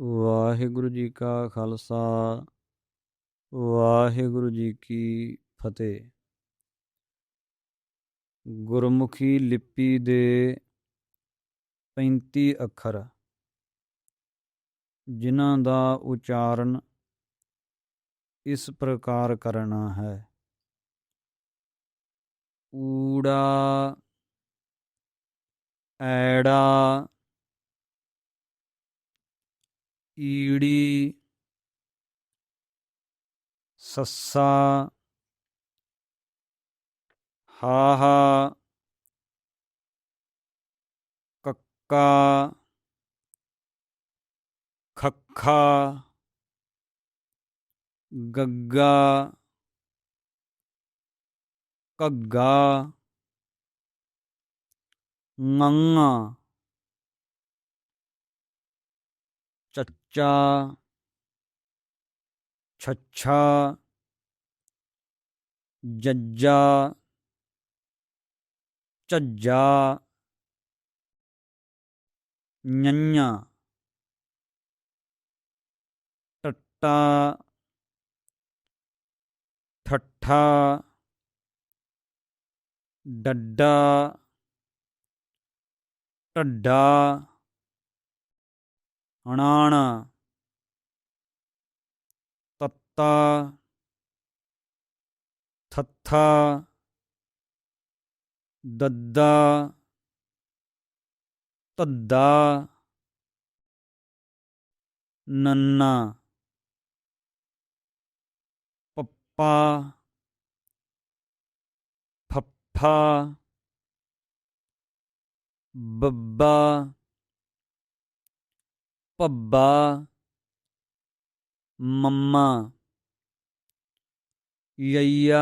ਵਾਹਿਗੁਰੂ ਜੀ ਕਾ ਖਾਲਸਾ, ਵਾਹਿਗੁਰੂ ਜੀ ਕੀ ਫਤਿਹ। ਗੁਰਮੁਖੀ ਲਿਪੀ ਦੇ 35 ਅੱਖਰ। ਜਿਨ੍ਹਾਂ ਦਾ ਉਚਾਰਨ ਇਸ ਪ੍ਰਕਾਰ ਕਰਨਾ ਹੈ। ਊੜਾ, ਐੜਾ ਈੜੀ ਸੱਸਾ ਹਾਹਾ ਕੱਕਾ ਖੱਖਾ ਗੱਗਾ ਕੱਗਾ 자, 차차, 자자, 짜자, 냐냐, 떴다, 탔다, 닫다, 떴다, ਹਣਾਣਾ ਤੱਤਾ। ਥੱਥਾ। ਦੱਦਾ। ਤੱਦਾ ਨੰਨਾ। ਪੱਪਾ। ਫੱਫਾ। ਬੱਬਾ। ਭੱਬਾ ਮੰਮਾ ਯਈਆ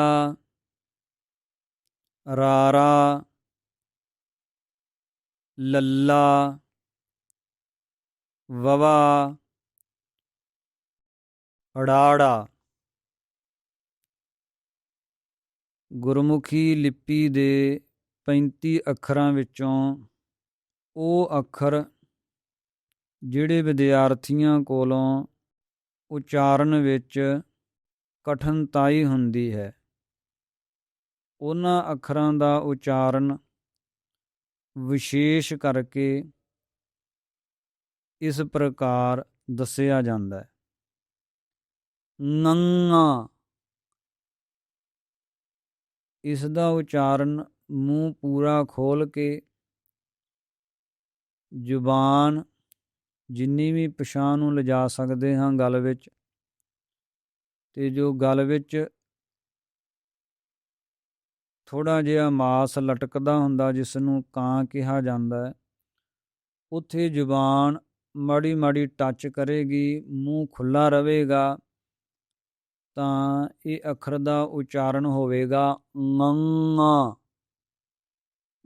ਰਾਰਾ ਲੱਲਾ ਵਵਾ ਅੜਾੜਾ ਗੁਰਮੁਖੀ ਲਿਪੀ ਦੇ 35 ਅੱਖਰਾਂ ਵਿੱਚੋਂ ਉਹ ਅੱਖਰ ਜਿਹੜੇ ਵਿਦਿਆਰਥੀਆਂ ਕੋਲੋਂ ਉਚਾਰਨ ਵਿੱਚ ਕਠਿਨਤਾਈ ਹੁੰਦੀ ਹੈ, ਉਹਨਾਂ ਅੱਖਰਾਂ ਦਾ ਉਚਾਰਨ ਵਿਸ਼ੇਸ਼ ਕਰਕੇ ਇਸ ਪ੍ਰਕਾਰ ਦੱਸਿਆ ਜਾਂਦਾ ਹੈ। ਨੰਗਾ। ਇਸ ਦਾ ਉਚਾਰਨ ਮੂੰਹ ਪੂਰਾ ਖੋਲ ਕੇ ਜ਼ੁਬਾਨ ਜਿੰਨੀ ਵੀ ਪਛਾਣ ਨੂੰ ਲਿਜਾ ਸਕਦੇ ਹਾਂ ਗੱਲ ਵਿੱਚ ਤੇ ਜੋ ਗੱਲ ਵਿੱਚ ਥੋੜਾ ਜਿਹਾ ਮਾਸ ਲਟਕਦਾ ਹੁੰਦਾ ਜਿਸ ਨੂੰ ਕਾਂ ਕਿਹਾ ਜਾਂਦਾ ਹੈ, ਉੱਥੇ ਜ਼ੁਬਾਨ ਮਾੜੀ ਮਾੜੀ ਟੱਚ ਕਰੇਗੀ, ਮੂੰਹ ਖੁੱਲਾ ਰਹੇਗਾ, ਤਾਂ ਇਹ ਅੱਖਰ ਦਾ ਉਚਾਰਨ ਹੋਵੇਗਾ ੰਗਾ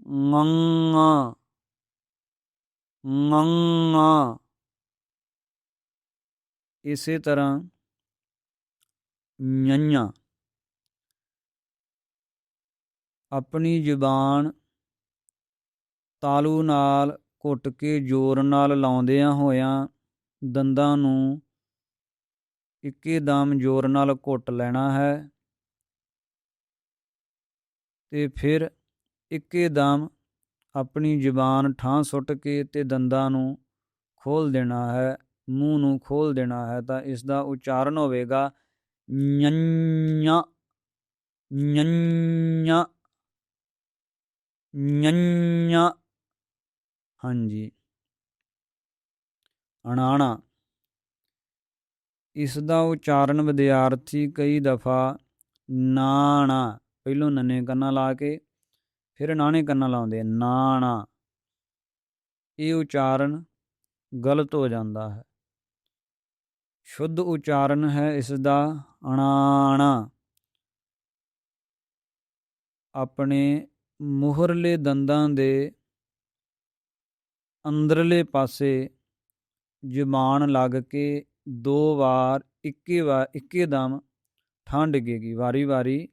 ੰਗਾ ੰਗਾ ਇਸੇ ਤਰ੍ਹਾਂ ਨਿਆਂ ਆਪਣੀ ਜ਼ੁਬਾਨ ਤਾਲੂ ਨਾਲ ਘੁੱਟ ਕੇ ਜ਼ੋਰ ਨਾਲ ਲਾਉਂਦਿਆਂ ਹੋਇਆਂ ਦੰਦਾਂ ਨੂੰ ਇੱਕੇ ਦਮ ਜ਼ੋਰ ਨਾਲ ਘੁੱਟ ਲੈਣਾ ਹੈ ਤੇ ਫਿਰ ਇੱਕੇ ਦਮ ਆਪਣੀ ਜ਼ੁਬਾਨ ਠਾਂ ਸੁੱਟ ਕੇ ਤੇ ਦੰਦਾਂ ਨੂੰ ਖੋਲ ਦੇਣਾ ਹੈ। ਮੂੰਹ ਨੂੰ ਖੋਲ ਦੇਣਾ ਹੈ ਤਾਂ ਇਸ ਦਾ ਉਚਾਰਨ ਹੋਵੇਗਾ। ਨਿਆਂ ਨਿਆਂ ਨਿਆਂ ਹਾਂਜੀ। ਅਣਾਣਾ। ਇਸ ਦਾ ਉਚਾਰਨ ਵਿਦਿਆਰਥੀ ਕਈ ਦਫਾ ਨਾਣਾ, ਪਹਿਲੋਂ ਨੰਨੇ ਕੰਨਾਂ ਲਾ ਕੇ, ਫਿਰ ਨਾਣੇ ਕੰਨਾਂ ਲਾਉਂਦੇ ਨਾਣਾ। ਇਹ ਉਚਾਰਨ ਗਲਤ ਹੋ ਜਾਂਦਾ ਹੈ। ਸ਼ੁੱਧ ਉਚਾਰਨ ਹੈ ਇਸ ਦਾ ਅਣਾਣਾ। ਆਪਣੇ ਮੁਹਰਲੇ ਦੰਦਾਂ ਦੇ ਅੰਦਰਲੇ ਪਾਸੇ ਜ਼ੁਬਾਨ ਲੱਗ ਕੇ ਦੋ ਵਾਰ ਇੱਕੇ ਵਾਰ ਇੱਕੇ ਦਮ ਠਾਂ ਡਿੱਗੇਗੀ, ਵਾਰੀ ਵਾਰੀ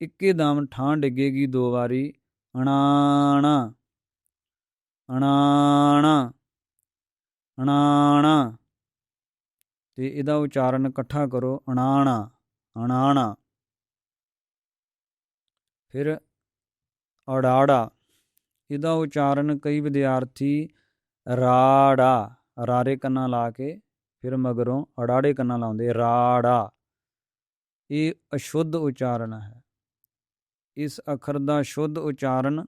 ਇੱਕੇ ਦਮ ਠਾਂ ਡਿੱਗੇਗੀ, ਦੋ ਵਾਰੀ ਅਣਾਣਾ ਅਣਾਣਾ ਅਣਾਣਾ। ਤੇ ਇਹਦਾ ਉਚਾਰਨ ਇਕੱਠਾ ਕਰੋ, ਅਣਾਣਾ ਅਣਾਣਾ। ਫਿਰ ਅੜਾੜਾ, ਇਹਦਾ ਉਚਾਰਨ ਕਈ ਵਿਦਿਆਰਥੀ ਰਾੜਾ, ਰਾਰੇ ਕੰਨਾਂ ਲਾ ਕੇ, ਫਿਰ ਮਗਰੋਂ ਅੜਾੜੇ ਕੰਨਾਂ ਲਾਉਂਦੇ, ਰਾੜਾ। ਇਹ ਅਸ਼ੁੱਧ ਉਚਾਰਨ ਹੈ। ਇਸ ਅੱਖਰ ਦਾ ਸ਼ੁੱਧ ਉਚਾਰਨ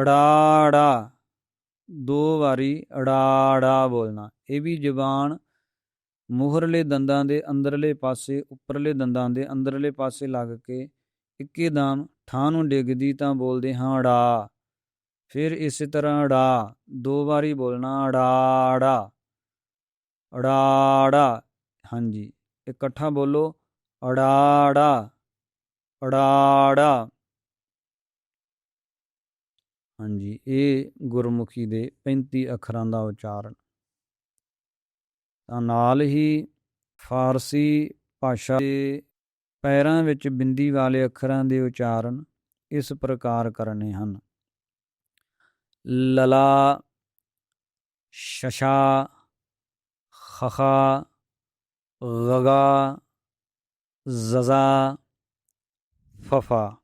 ਅੜਾੜਾ, ਦੋ ਵਾਰੀ ਅੜਾੜਾ ਬੋਲਣਾ। ਇਹ ਵੀ ਜ਼ਬਾਨ ਮੋਹਰਲੇ ਦੰਦਾਂ ਦੇ ਅੰਦਰਲੇ ਪਾਸੇ, ਉੱਪਰਲੇ ਦੰਦਾਂ ਦੇ ਅੰਦਰਲੇ ਪਾਸੇ ਲੱਗ ਕੇ ਇੱਕੇ ਇੱਕੇਦਮ ਠਾਂ ਨੂੰ ਡਿੱਗਦੀ ਤਾਂ ਬੋਲਦੇ ਹਾਂ ਅੜਾ। ਫਿਰ ਇਸੇ ਤਰ੍ਹਾਂ ਅੜਾ, ਦੋ ਵਾਰੀ ਬੋਲਣਾ ਅੜਾੜਾ ਅੜਾੜਾ ਹਾਂਜੀ, ਇਕੱਠਾ ਬੋਲੋ ਅੜਾੜਾ ਅੜਾੜਾ ਹਾਂਜੀ, ਇਹ ਗੁਰਮੁਖੀ ਦੇ 35 ਅੱਖਰਾਂ ਦਾ ਉਚਾਰਨ। ਤਾਂ ਨਾਲ ਹੀ ਫਾਰਸੀ ਭਾਸ਼ਾ ਦੇ ਪੈਰਾਂ ਵਿੱਚ ਬਿੰਦੀ ਵਾਲੇ ਅੱਖਰਾਂ ਦੇ ਉਚਾਰਨ ਇਸ ਪ੍ਰਕਾਰ ਕਰਨੇ ਹਨ। ਲਲਾ, ਸ਼ਸ਼ਾ, ਖਖਾ ਗਗਾ ਜ਼ਜ਼ਾ, ਫਫਾ।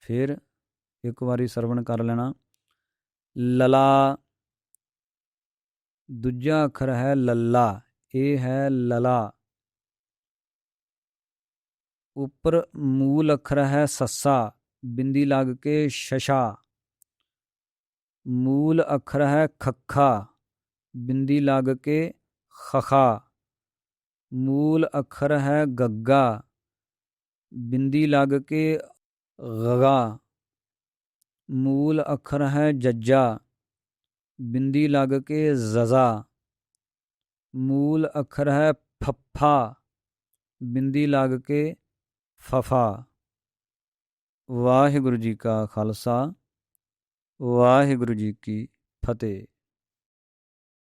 ਫਿਰ ਇੱਕ ਵਾਰੀ ਸਰਵਣ ਕਰ ਲੈਣਾ। ਲਲਾ ਦੂਜਾ ਅੱਖਰ ਹੈ ਲੱਲਾ, ਇਹ ਹੈ ਲਲਾ। ਉੱਪਰ ਮੂਲ ਅੱਖਰ ਹੈ ਸੱਸਾ, ਬਿੰਦੀ ਲੱਗ ਕੇ ਸ਼ਸ਼ਾ। ਮੂਲ ਅੱਖਰ ਹੈ ਖੱਖਾ, ਬਿੰਦੀ ਲੱਗ ਕੇ ਖਖਾ। ਮੂਲ ਅੱਖਰ ਹੈ ਗੱਗਾ, ਬਿੰਦੀ ਲੱਗ ਕੇ ਗਗਾ। ਮੂਲ ਅੱਖਰ ਹੈ ਜੱਜਾ। ਬਿੰਦੀ ਲੱਗ ਕੇ ਜ਼ਜ਼ਾ। ਮੂਲ ਅੱਖਰ ਹੈ ਫੱਫਾ। ਬਿੰਦੀ ਲੱਗ ਕੇ ਫਫਾ। ਵਾਹਿਗੁਰੂ ਜੀ ਕਾ ਖਾਲਸਾ। ਵਾਹਿਗੁਰੂ ਜੀ ਕੀ ਫਤਿਹ।